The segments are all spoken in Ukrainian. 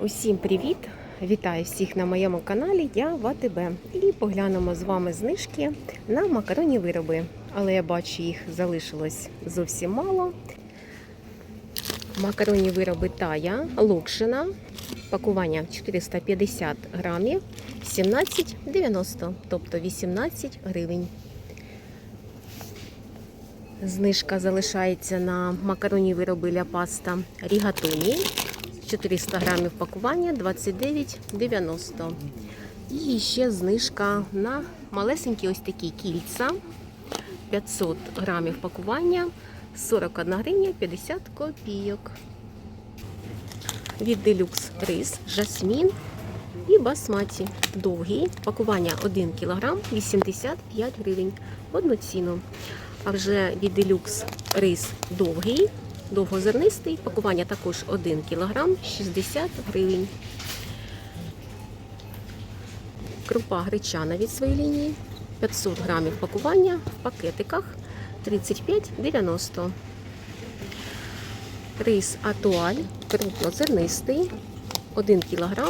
Усім привіт! Вітаю всіх на моєму каналі. Я в АТБ. І поглянемо з вами знижки на макаронні вироби. Але я бачу, їх залишилось зовсім мало. Макаронні вироби Тая, Локшина. Пакування 450 грамів, 17,90, тобто 18 гривень. Знижка залишається на макаронні вироби ля паста Рігатоні. 400 грамів пакування 29,90. І ще знижка на малесенькі ось такі кільця. 500 грамів пакування 41 гривня 50 копійок. Від Deluxe рис, жасмін і басматі. Довгий. Пакування 1 кг 85 гривень. Одну ціну. А вже від Deluxe рис довгий довгозернистий, пакування також 1 кг 60 гривень. Крупа гречана від своєї лінії 500 грамів пакування в пакетиках 35,90. Рис атуаль крупнозернистий 1 кг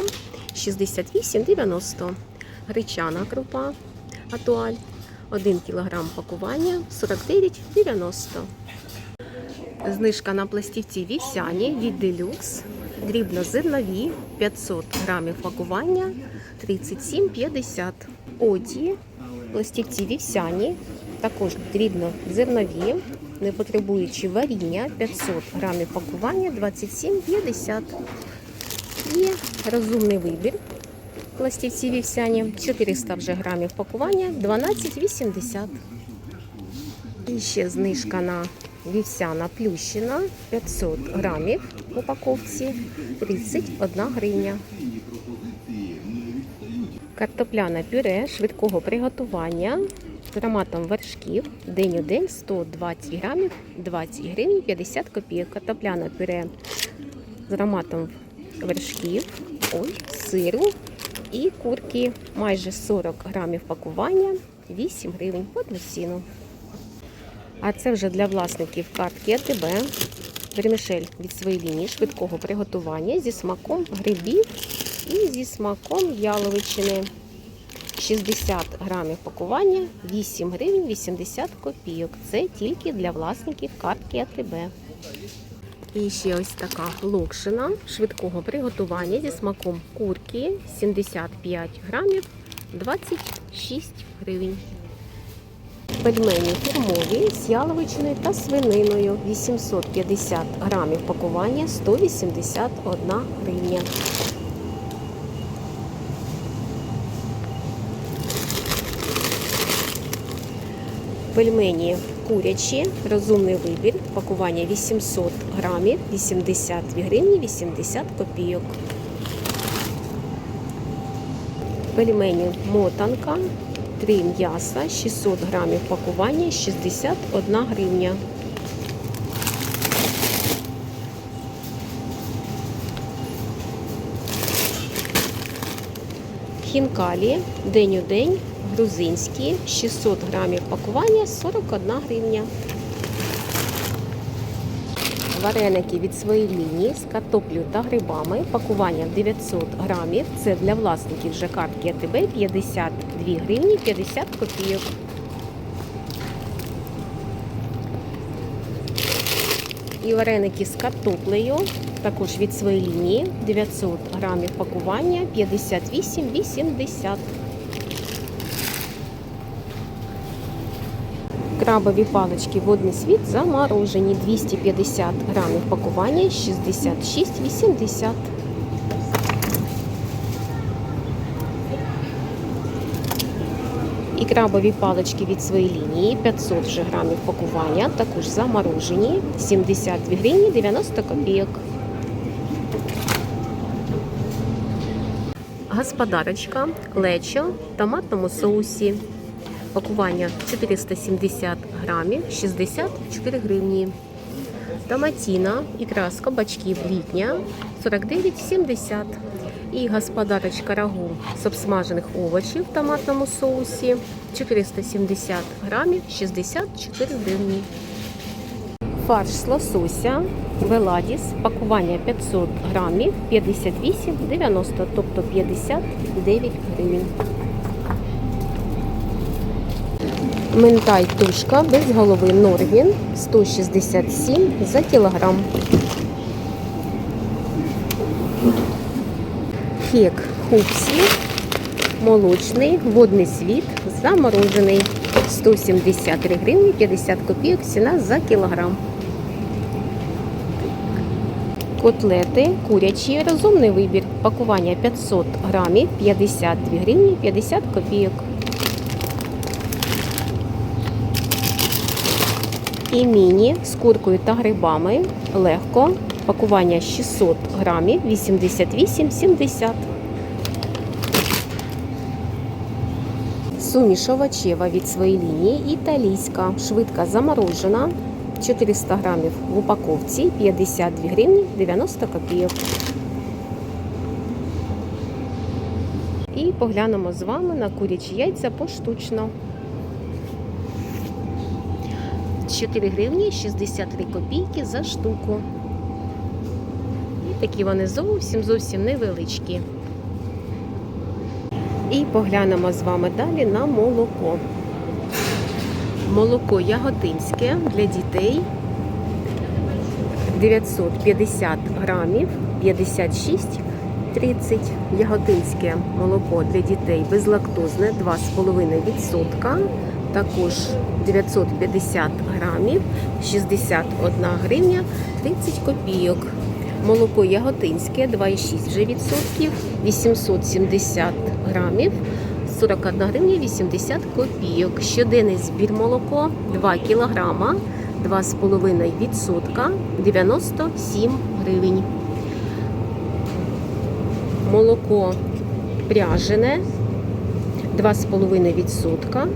68,90. Гречана крупа атуаль 1 кг пакування 49,90. Знижка на пластівці вівсяні від Deluxe. Дрібнозернові 500 грамів пакування 37,50. Оті пластівці вівсяні, також дрібнозернові, не потребуючи варіння 500 грамів пакування 27,50. І розумний вибір. Пластівці вівсяні 400 вже грамів пакування 12,80. І ще знижка на Вівсяна плющина 500 грамів в упаковці 31 гривня. Картопляне пюре швидкого приготування з ароматом вершків день у день 120 грамів 20 гривень 50 копійок. Картопляне пюре з ароматом вершків, ой, сиру і курки майже 40 грамів пакування 8 гривень по ціну. А це вже для власників картки АТБ. Вермішель від своєї лінії швидкого приготування зі смаком грибів і зі смаком яловичини. 60 грамів пакування, 8 гривень 80 копійок. Це тільки для власників картки АТБ. І ще ось така локшина швидкого приготування зі смаком курки 75 грамів 26 гривень. Пельмені фірмові з яловичиною та свининою 850 грамів пакування 181 гривня. Пельмені курячі, розумний вибір, пакування 800 грамів 82 гривні 80 копійок. Пельмені мотанка 3 м'яса, 600 грамів пакування, 61 гривня. Хінкалі день у день, грузинські, 600 грамів пакування, 41 гривня. Вареники від своєї лінії з картоплею та грибами. Пакування 900 грамів. Це для власників вже картки АТБ 52 гривні 50 копійок. І вареники з картоплею. Також від своєї лінії 900 грамів пакування 58,80. Крабові палички водний світ заморожені 250 грамів пакування 66,80. І крабові палички від своєї лінії 500 вже грамів пакування, також заморожені 72 гривні 90 копійок. Господарочка лечо в томатному соусі. Пакування 470 грамів, 64 гривні. Томатіна, ікра з кабачків літня 49,70. І господарочка рагу з обсмажених овочів в томатному соусі 470 грамів, 64 гривні. Фарш з лосося Веладіс, пакування 500 грамів, 58,90, тобто 59 гривень. Ментай тушка без голови Норвін 167 за кілограм. Хек Хупсі молочний, водний світ, заморожений 173 гривні 50 копійок ціна за кілограм. Котлети курячі, розумний вибір. Пакування 500 грамів, 52 гривні 50 копійок. І міні з куркою та грибами легко. Пакування 600 грамів, 88,70. Суміш овочева від своєї лінії італійська, швидка заморожена. 400 грамів в упаковці 52 гривні 90 копійок. І поглянемо з вами на курячі яйця поштучно. 4 гривні 63 копійки за штуку. І такі вони зовсім зовсім невеличкі. І поглянемо з вами далі на молоко. Молоко яготинське для дітей 950 грамів 56,30. Яготинське молоко для дітей безлактозне 2,5%. Також 950 грамів 61 гривня 30 копійок. Молоко яготинське 2,6 вже відсотків 870 грамів 41 гривня 80 копійок. Щоденний збір молоко 2 кілограма 2,5% 97 гривень. Молоко пряжене 2,5%,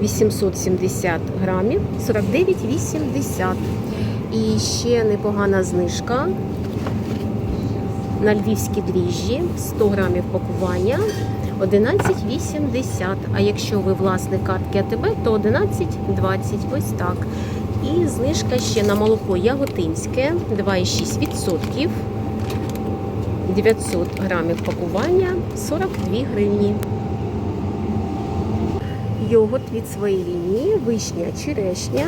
870 грамів 49,80. І ще непогана знижка на львівські дріжджі 100 грамів пакування 11,80. А якщо ви власник картки АТБ, то 11,20. Ось так. І знижка ще на молоко яготинське 2,6%. 900 грамів пакування 42 гривні. Йогурт від своєї лінії, вишня, черешня,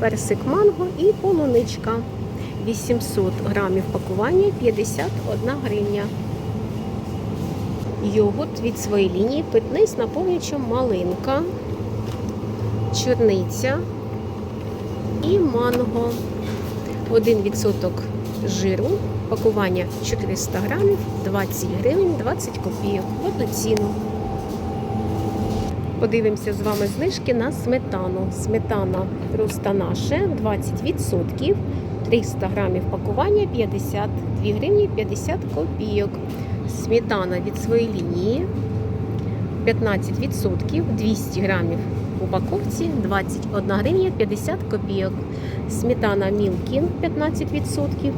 персик манго і полуничка. 800 грамів пакування 51 гривня. Йогурт від своєї лінії питний з наповнюючим малинка, чорниця і манго. 1% жиру, пакування 400 грамів, 20 гривень, 20 копійок. В одну ціну. Подивимося з вами знижки на сметану. Сметана просто наше 20%. 300 грамів пакування 52 гривні 50 копійок. Сметана від своєї лінії 15%, 200 грамів в упаковці 21 гривня 50 копійок. Сметана Мілкін 15%,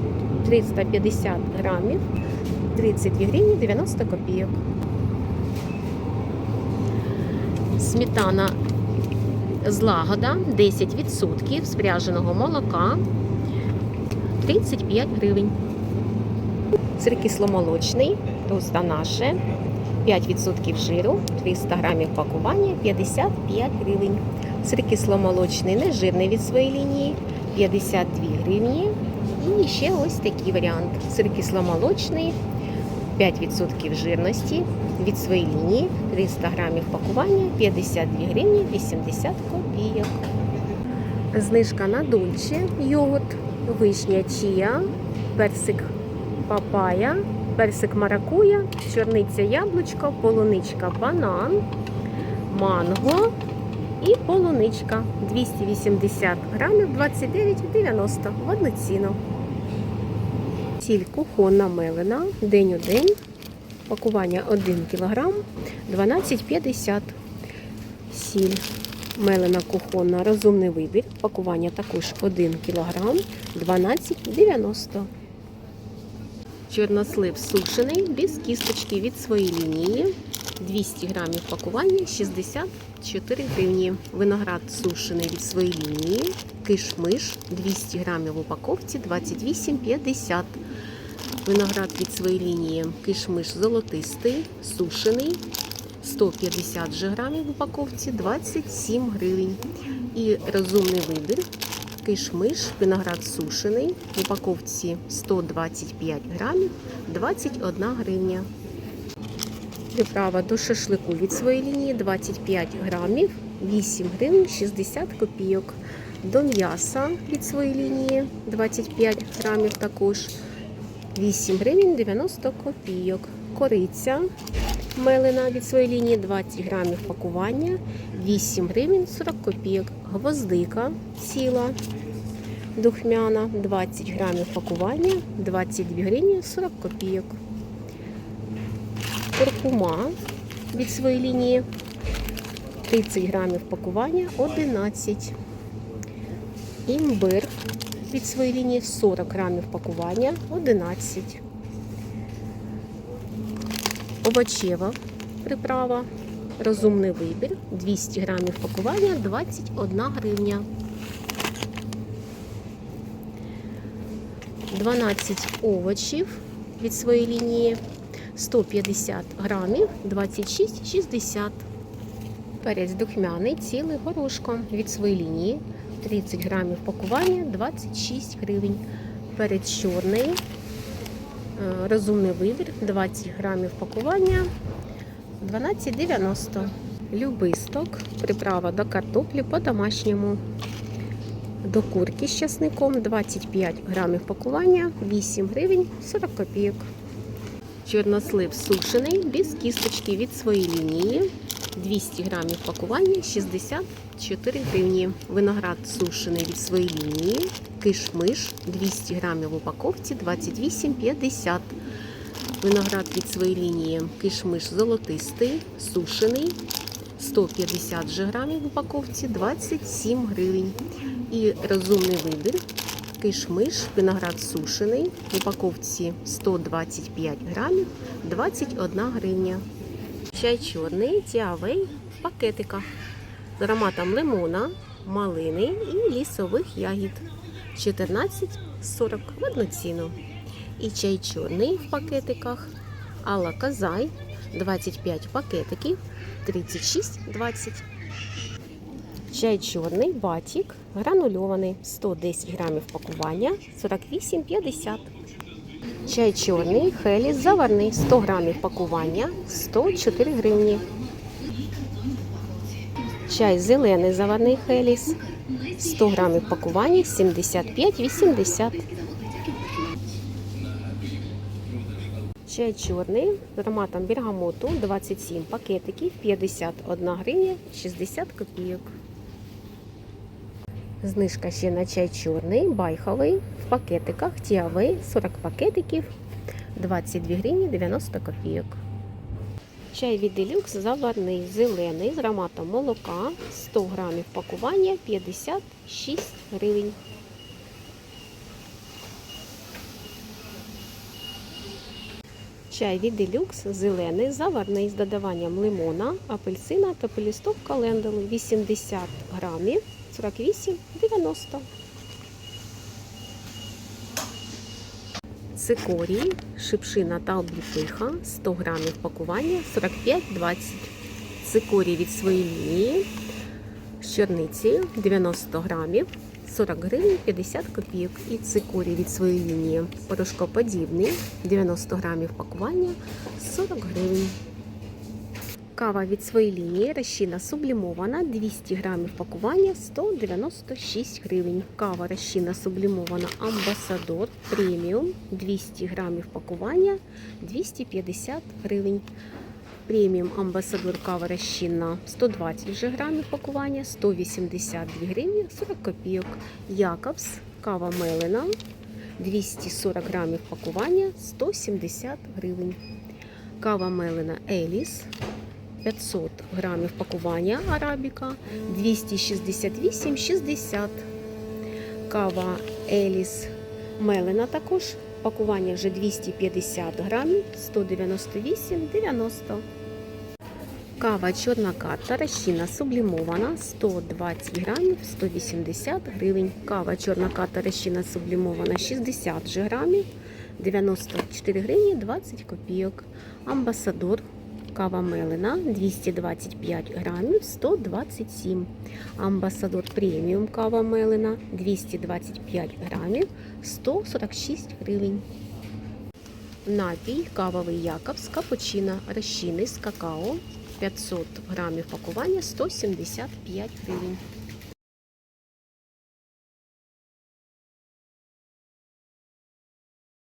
350 грамів 32 гривні 90 копійок. Сметана злагода 10% спряженого молока 35 гривень. Сир кисломолочний, тоста наше, 5% жиру, 300 грамів пакування, 55 гривень. Сир кисломолочний, нежирний від своєї лінії, 52 гривні. І ще ось такий варіант. Сир кисломолочний, 5% жирності від своєї лінії, 300 грамів пакування, 52 гривні, 80 копійок. Знижка на дольче, йогурт, вишня чія, персик папая, персик маракуя, чорниця яблучко, полуничка банан, манго і полуничка 280 грамів 29,90 в одну ціну. Сіль кухонна мелена, день у день, пакування 1 кг 12,50 Сіль мелена кухонна, розумний вибір, пакування також 1 кг 12,90 Чорнослив сушений без кісточки від своєї лінії. 200 грамів пакування 64 гривні. Виноград сушений від своєї лінії. Киш-миш 200 грамів в упаковці 28,50. Виноград від своєї лінії. Киш-миш золотистий, сушений 150 же грамів в упаковці 27 гривень. І розумний вибір. Киш-миш, виноград сушений в упаковці 125 грамів 21 гривня. Приправа до шашлику від своєї лінії 25 грамів 8 гривень 60 копійок. До м'яса від своєї лінії 25 грамів також 8 гривень 90 копійок. Кориця мелена від своєї лінії 20 грамів пакування 8 гривень 40 копійок. Гвоздика ціла духмяна 20 грамів пакування 22 гривні 40 копійок. Куркума від своєї лінії 30 грамів пакування 11. Імбир від своєї лінії 40 грамів пакування 11. Овочева приправа. Розумний вибір 200 грамів пакування 21 гривня. 12 овочів від своєї лінії 150 грамів 26,60. Перець духмяний цілий горошком від своєї лінії 30 грамів пакування 26 гривень. Перець чорний, е, розумний вибір 20 грамів пакування 12,90. Любисток, приправа до картоплі по-домашньому. До курки з часником 25 грамів пакування 8 гривень 40 копійок. Чорнослив сушений без кісточки від своєї лінії. 200 грамів пакування 64 гривні. Виноград сушений від своєї лінії. Киш-миш 200 грамів в упаковці 28,50. Виноград від своєї лінії. Киш-миш золотистий, сушений 150 же грамів в упаковці 27 гривень. І розумний вибір. Киш-миш, виноград сушений в упаковці 125 грамів 21 гривня. Чай чорний тіавей в пакетиках з ароматом лимона, малини і лісових ягід 14,40 в одну ціну. І чай чорний в пакетиках Алла Казай 25 пакетиків 36,20. Чай чорний батік гранульований 110 грамів пакування 48,50. Чай чорний хеліс заварний 100 грамів пакування 104 гривні. Чай зелений заварний хеліс 100 грамів пакування 75,80. Чай чорний з ароматом бергамоту 27 пакетиків 51 гривня 60 копійок. Знижка ще на чай чорний, байховий в пакетиках тіавей 40 пакетиків 22 гривні 90 копійок. Чай від делюкс заварний зелений з ароматом молока 100 грамів пакування 56 гривень. Чай від делюкс зелений заварний з додаванням лимона, апельсина та полісток календули 80 грамів 48,90. Цикорій, шипшина та обліпиха 100 грамів пакування 45,20. Цикорій від своєї лінії з чорницею 90 грамів 40 гривень 50 копійок. І цикорій від своєї лінії порошкоподібний 90 грамів пакування 40 гривень. Кава від своєї лінії розчина сублімована 200 грамів пакування 196 гривень. Кава розчина сублімована Амбасадор преміум 200 грамів пакування 250 гривень. Преміум Амбасадор кава розчинна 120 же грамів пакування 182 гривні 40 копійок. Якобс кава мелена 240 грамів пакування 170 гривень. Кава мелена Еліс 500 грамів пакування арабіка 268,60. Кава Еліс Мелена також Пакування вже 250 грамів, 198,90. Кава чорна карта, розчина сублімована, 120 грамів, 180 гривень. Кава чорна карта, розчина сублімована, 60 грамів, 94 гривні 20 копійок. Амбасадор кава мелина 225 грамів 127. Амбасадор преміум кава мелина 225 грамів 146 гривень. Напій кавовий Якобс капучино розчинний з какао 500 грамів пакування 175 гривень.